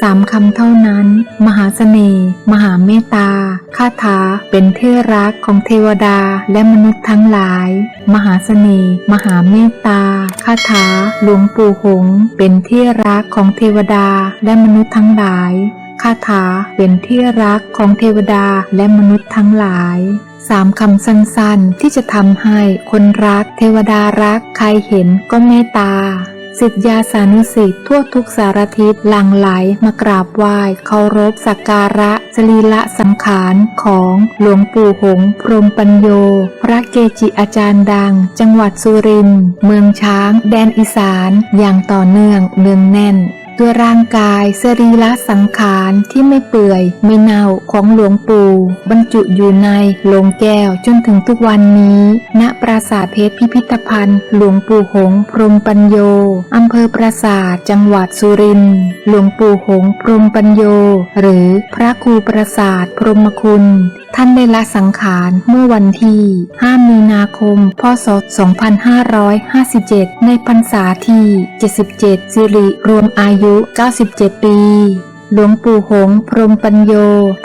สามคำเท่านั้น มหาเสน่ห์ มหาเมตตา คาถา เป็นเที่รักของเทวดาและมนุษย์ทั้งหลาย มหาเสน่ห์ มหาเมตตา คาถา หลวงปู่หง เป็นที่รักของเทวดาและมนุษย์ทั้งหลาย คาถา เป็นที่รักของเทวดาและมนุษย์ทั้งหลายสามคำสั้นๆ ที่จะทำให้คนรักเทวดารัก ใครเห็นก็เมตตา สิทธยาสานุสิทธ์ทั่วทุกสารทิศหลั่งไหลมากราบไหว้เคารพสักการะสรีละสังขารของหลวงปู่หงพรมปัญโย พระเกจิอาจารย์ดัง จังหวัดสุรินทร์เมืองช้าง แดนอีสาน อย่างต่อเนื่องเนืองแน่น ด้วยร่างกายสรีระสังขารที่ไม่เปื่อย ไม่เน่าของหลวงปู่บรรจุอยู่ในโลงแก้วจนถึงทุกวันนี้ ณปราสาทเพชรพิพิธภัณฑ์ หลวงปู่หงส์พรหมปัญโยอำเภอปราสาทจังหวัดสุรินทร์หลวงปู่หงส์พรหมปัญโย หรือพระครูปราสาทพรหมคุณ ท่านได้ละสังขารเมื่อวันที่ 5 มีนาคม พศ 2557 ในพรรษาที่ 77 สิริรวมอายุ 97 ปี หลวงปู่หงพรมปัญโย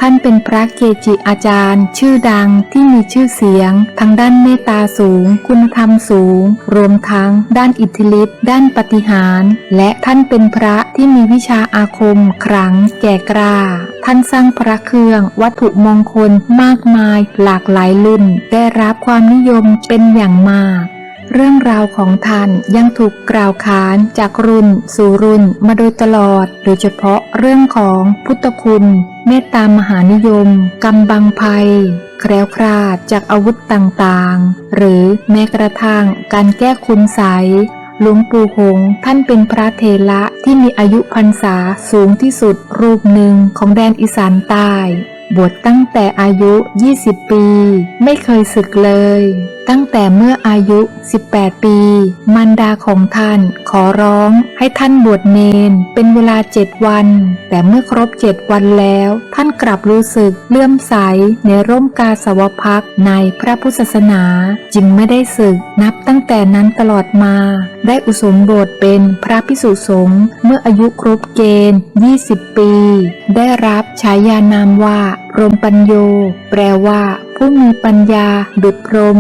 ท่านเป็นพระเกจิอาจารย์ ชื่อดังที่มีชื่อเสียง ทั้งด้านเมตตาสูง คุณธรรมสูง รวมทั้งด้านอิทธิฤทธิ์ด้านปฏิหาร และท่านเป็นพระที่มีวิชาอาคมขลังแก่กล้าท่านสร้างพระเครื่องวัตถุมงคลมากมาย หลากหลายรุ่น ได้รับความนิยมเป็นอย่างมากเรื่องราวของท่านยังถูกกล่าวขานจากรุ่นสู่รุ่นมาโดยตลอด โดยเฉพาะ เรื่องของพุทธคุณ เมตตามหานิยม กำบังภัย แคล้วคลาดจากอาวุธต่างๆ หรือแม้กระทั่งการแก้คุณใสยหลวงปู่หง ท่านเป็นพระเถระที่มีอายุพรรษาสูงที่สุดรูปหนึ่งของแดนอีสานใต้ บวชตั้งแต่อายุ 20 ปี ไม่เคยศึกเลย ตั้งแต่เมื่ออายุ 18 ปี มารดาของท่านขอร้องให้ท่านบวชเนน เป็นเวลาเจ็ดวัน แต่เมื่อครบเจ็ดวันแล้ว ท่านกลับรู้สึกเลื่อมใสในร่มกาสาวพักในพระพุทธศาสนา จึงไม่ได้ศึกนับตั้งแต่นั้นตลอดมา ได้อุสมบทเป็นพระพิสุสงฆ์เมื่ออายุครบเกณฑ์ 20 ปี ได้รับฉายานามว่าพรมปัญโย แปลว่า ผู้มีปัญญาดุจพรหม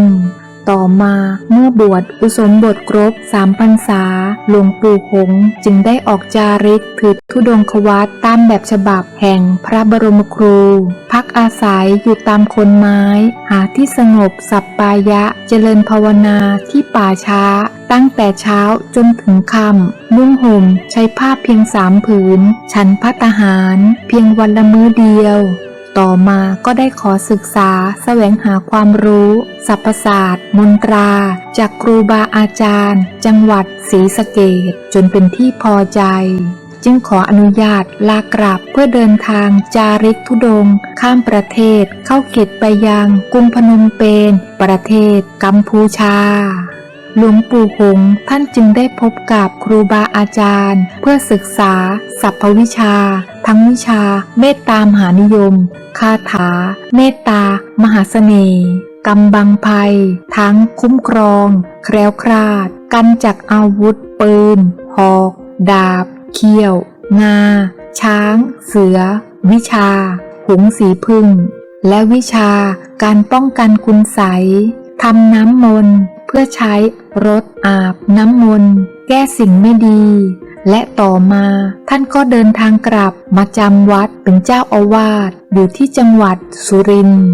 ต่อมาเมื่อบวชอุสมบทครบสามพรรษา หลวงปู่หงจึงได้ออกจาริกถือธุดงควัตตามแบบฉบับแห่งพระบรมครู พักอาศัยอยู่ตามคนไม้ หาที่สงบสัปปายะเจริญภาวนาที่ป่าช้า ตั้งแต่เช้าจนถึงค่ำนุ่งห่มใช้ผ้าเพียงสามผืน ฉันพัตตาหาร เพียงวันละมื้อเดียว ต่อมาก็ได้ขอศึกษาแสวงหาความรู้สรรพศาสตร์มนตรา จากครูบาอาจารย์ จังหวัดศรีสะเกดจนเป็นที่พอใจ จึงขออนุญาตลากลับเพื่อเดินทางจาริกธุดง ข้ามประเทศ เข้าเขตไปยังกรุงพนมเปญประเทศกัมพูชาหลวงปู่หงส์ท่านจึงได้พบกับครูบาอาจารย์ เพื่อศึกษาสัพพวิชา ทั้งวิชา เมตตามหานิยม คาถา เมตตา มหาเสน่ห์กำบังภัย ทั้งคุ้มครอง แคล้วคลาด กันจากอาวุธ ปืน หอก ดาบ เขี้ยว งา ช้าง เสือ วิชา หงสีพึ่ง และวิชาการป้องกันคุณใสยทำน้ำมนต์เพื่อใช้รดอาบน้ำมนต์แก้สิ่งไม่ดี และต่อมาท่านก็เดินทางกลับมาจำวัดเป็นเจ้าอาวาสอยู่ที่จังหวัดสุรินทร์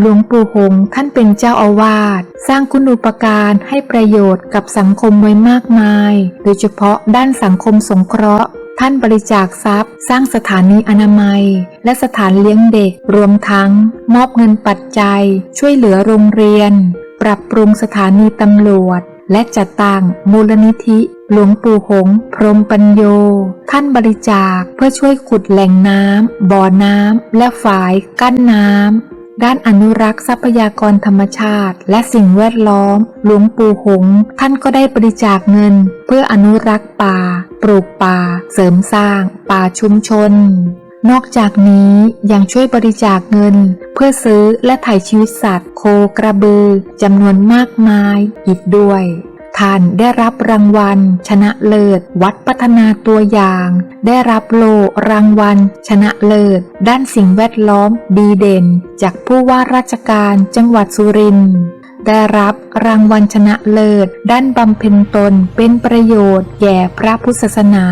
หลวงปู่หงส์ท่านเป็นเจ้าอาวาสสร้างคุณูปการให้ประโยชน์กับสังคมไว้มากมาย โดยเฉพาะด้านสังคมสงเคราะห์ท่านบริจาคทรัพย์ สร้างสถานีอนามัย และสถานเลี้ยงเด็ก รวมทั้ง มอบเงินปัจจัย ช่วยเหลือโรงเรียน ปรับปรุงสถานีตำรวจ และจัดตั้งมูลนิธิ หลวงปู่หง พรหมปัญโย ท่านบริจาคเพื่อช่วยขุดแหล่งน้ำบ่อน้ำและฝายกั้นน้ำด้านอนุรักษ์ทรัพยากรธรรมชาติ และสิ่งแวดล้อม หลวงปู่หง ท่านก็ได้บริจาคเงิน เพื่ออนุรักษ์ป่า ปลูกป่า เสริมสร้าง ป่าชุมชน นอกจากนี้ยังช่วยบริจาคเงิน เพื่อซื้อและถ่ายชีวิตสัตว์ โคกระบือจำนวนมากมายอีกด้วยทท่านได้รับรางวัล ชนะเลิศ วัดพัฒนาตัวอย่าง ได้รับโลรางวัล ชนะเลิศ ด้านสิ่งแวดล้อมดีเด่น จากผู้ว่าราชการจังหวัดสุรินทร์ ได้รับรางวัลชนะเลิศ ด้านบำเพ็ญตนเป็นประโยชน์ แก่พระพุทธศาสนา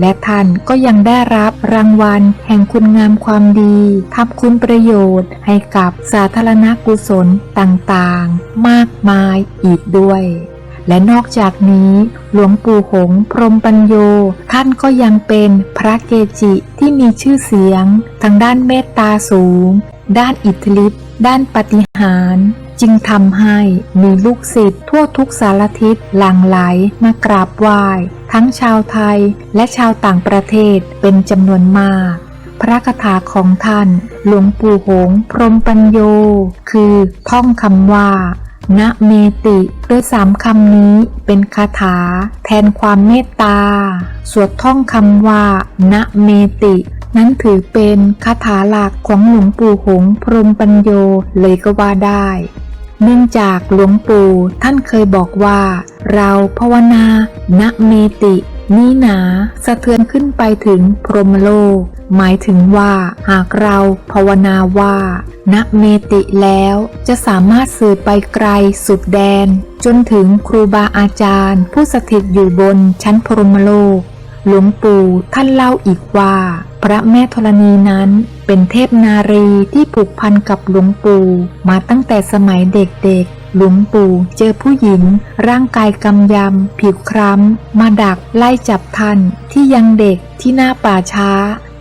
และท่านก็ยังได้รับรางวัลแห่งคุณงามความดีทำคุณประโยชน์ให้กับสาธารณกุศลต่างๆ มากมายอีกด้วยและนอกจากนี้ หลวงปู่หงพรมปัญโย ท่านก็ยังเป็นพระเกจิที่มีชื่อเสียง ทางด้านเมตตาสูง ด้านอิทธิฤทธิ์ด้านปฏิหาร จึงทำให้มีลูกศิษย์ทั่วทุกสารทิศหลั่งไหลมากราบไหว้ ทั้งชาวไทยและชาวต่างประเทศเป็นจำนวนมาก พระคาถาของท่าน หลวงปู่หงส์พรหมปัญโย คือท่องคำว่าณเมติโดยสามคำนี้เป็นคาถา แทนความเมตตา สวดท่องคำว่าณเมติ นั้นถือเป็นคาถาหลักของหลวงปู่หงส์พรหมปัญโยเลยก็ว่าได้ เนื่องจากหลวงปู่ท่านเคยบอกว่า เราภาวนาณเมตินี้หนาสะเทือนขึ้นไปถึงพรหมโลก หมายถึงว่าหากเราภาวนาว่า ณเมติแล้วจะสามารถสื่อไปไกลสุดแดน จนถึงครูบาอาจารย์ ผู้สถิตอยู่บนชั้นพรหมโลก หลวงปู่ท่านเล่าอีกว่า พระแม่ธรณีนั้นเป็นเทพนารีที่ผูกพันกับหลวงปู่มาตั้งแต่สมัยเด็กๆ หลวงปู่เจอผู้หญิง ร่างกายกำยำ ผิวคล้ำ มาดักไล่จับท่านที่ยังเด็กที่หน้าป่าช้า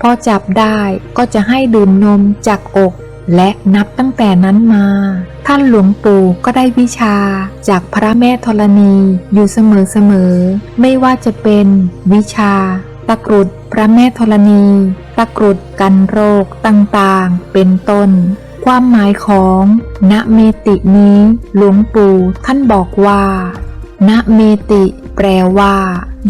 พอจับได้ก็จะให้ดื่มนมจากอก และนับตั้งแต่นั้นมา ท่านหลวงปู่ก็ได้วิชาจากพระแม่ธรณีอยู่เสมอๆ ไม่ว่าจะเป็นวิชา ตะกรุดพระแม่ธรณี ตะกรุดกันโรคต่างๆ เป็นต้น ความหมายของณเมตินี้ หลวงปู่ท่านบอกว่าณเมติ แปลว่า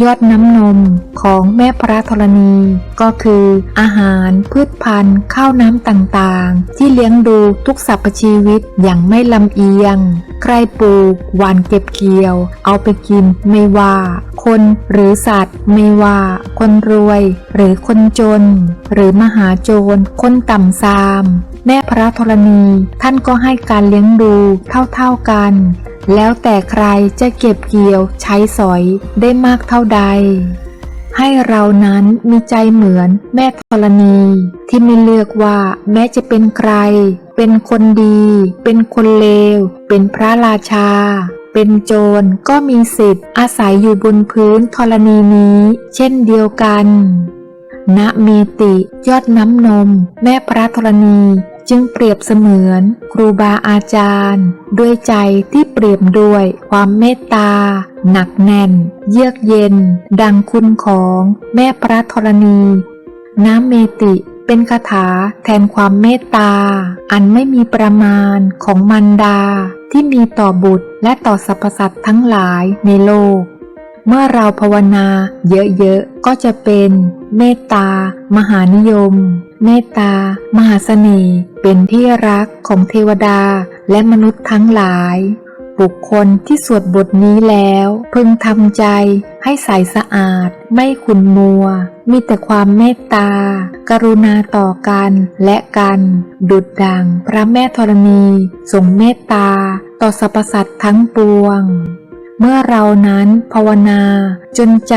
ยอดน้ำนมของแม่พระธรณี ก็คือ อาหารพืชพันธุ์ ข้าวน้ำต่างๆ ที่เลี้ยงดูทุกสรรพชีวิตอย่างไม่ลำเอียง ใครปลูกหวานเก็บเกี่ยว เอาไปกินไม่ว่า คนหรือสัตว์ ไม่ว่า คนรวย หรือคนจน หรือมหาโจรคนต่ำซาม แม่พระธรณี ท่านก็ให้การเลี้ยงดูเท่าๆกัน แล้วแต่ใครจะเก็บเกี่ยวใช้สอยได้มากเท่าใด ให้เรานั้นมีใจเหมือนแม่ธรณี ที่ไม่เลือกว่าแม้จะเป็นใคร เป็นคนดี เป็นคนเลว เป็นพระราชา เป็นโจรก็มีสิทธิ์อาศัยอยู่บนพื้นธรณีนี้ เช่นเดียวกันณเมติยอดน้ำนม แม่พระธรณี จึงเปรียบเสมือนครูบาอาจารย์ ด้วยใจที่เปรียบด้วยความเมตตา หนักแน่น เยือกเย็น ดังคุณของแม่พระธรณี น้ำเมติเป็นคาถาแทนความเมตตา อันไม่มีประมาณของมันดา ที่มีต่อบุตรและต่อสรรพสัตว์ทั้งหลายในโลก เมื่อเราภาวนาเยอะๆ ก็จะเป็นเมตตามหานิยมเมตตามหาเสน่ห์เป็นที่รักของเทวดาและมนุษย์ทั้งหลาย บุคคลที่สวดบทนี้แล้ว พึงทำใจให้ใสสะอาด ไม่ขุนมัว มีแต่ความเมตตา กรุณาต่อกันและกัน ดุดดังพระแม่ธรณีทรงเมตตา ต่อสรรพสัตว์ทั้งปวงเมื่อเรานั้นภาวนา จนใจ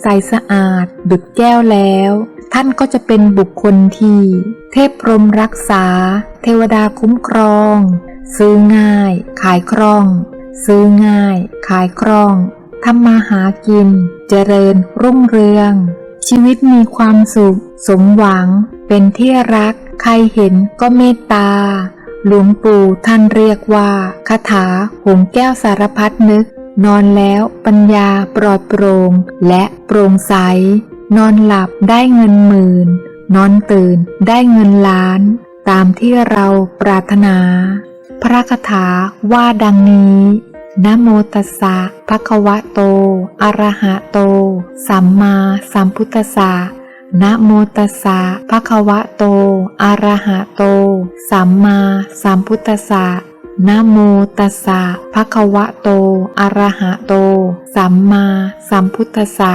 ใสสะอาด ดุดแก้วแล้ว ท่านก็จะเป็นบุคคลที่ เทพพรมรักษา เทวดาคุ้มครอง ซื้อง่าย ขายคล่อง ซื้อง่าย ขายคล่องทำมาหากิน เจริญรุ่งเรือง ชีวิตมีความสุข สมหวัง เป็นที่รัก ใครเห็นก็เมตตา หลวงปู่ท่านเรียกว่าคาถาหงแก้วสารพัดนึก นอนแล้วปัญญาปลอดโปร่งและโปร่งใส นอนหลับได้เงินหมื่น นอนตื่นได้เงินล้าน ตามที่เราปรารถนา พระคาถาว่าดังนี้นะโมตัสสะภะคะวะโต อะระหะโต สัมมาสัมพุทธัสสะนะโมตัสสะภะคะวะโต อะระหะโต สัมมาสัมพุทธัสสะนะโมตัสสะภะคะวะโต อะระหะโต สัมมาสัมพุทธัสสะ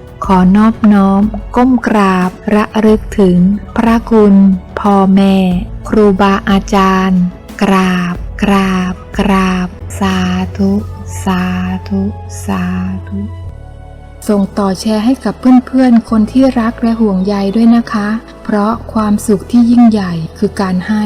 ขอนอบน้อม ก้มกราบ ระลึกถึง พระคุณพ่อแม่ ครูบาอาจารย์ กราบ กราบ กราบ สาธุ สาธุ สาธุ ส่งต่อแชร์ให้กับเพื่อนๆ คนที่รักและห่วงใยด้วยนะคะ เพราะความสุขที่ยิ่งใหญ่คือการให้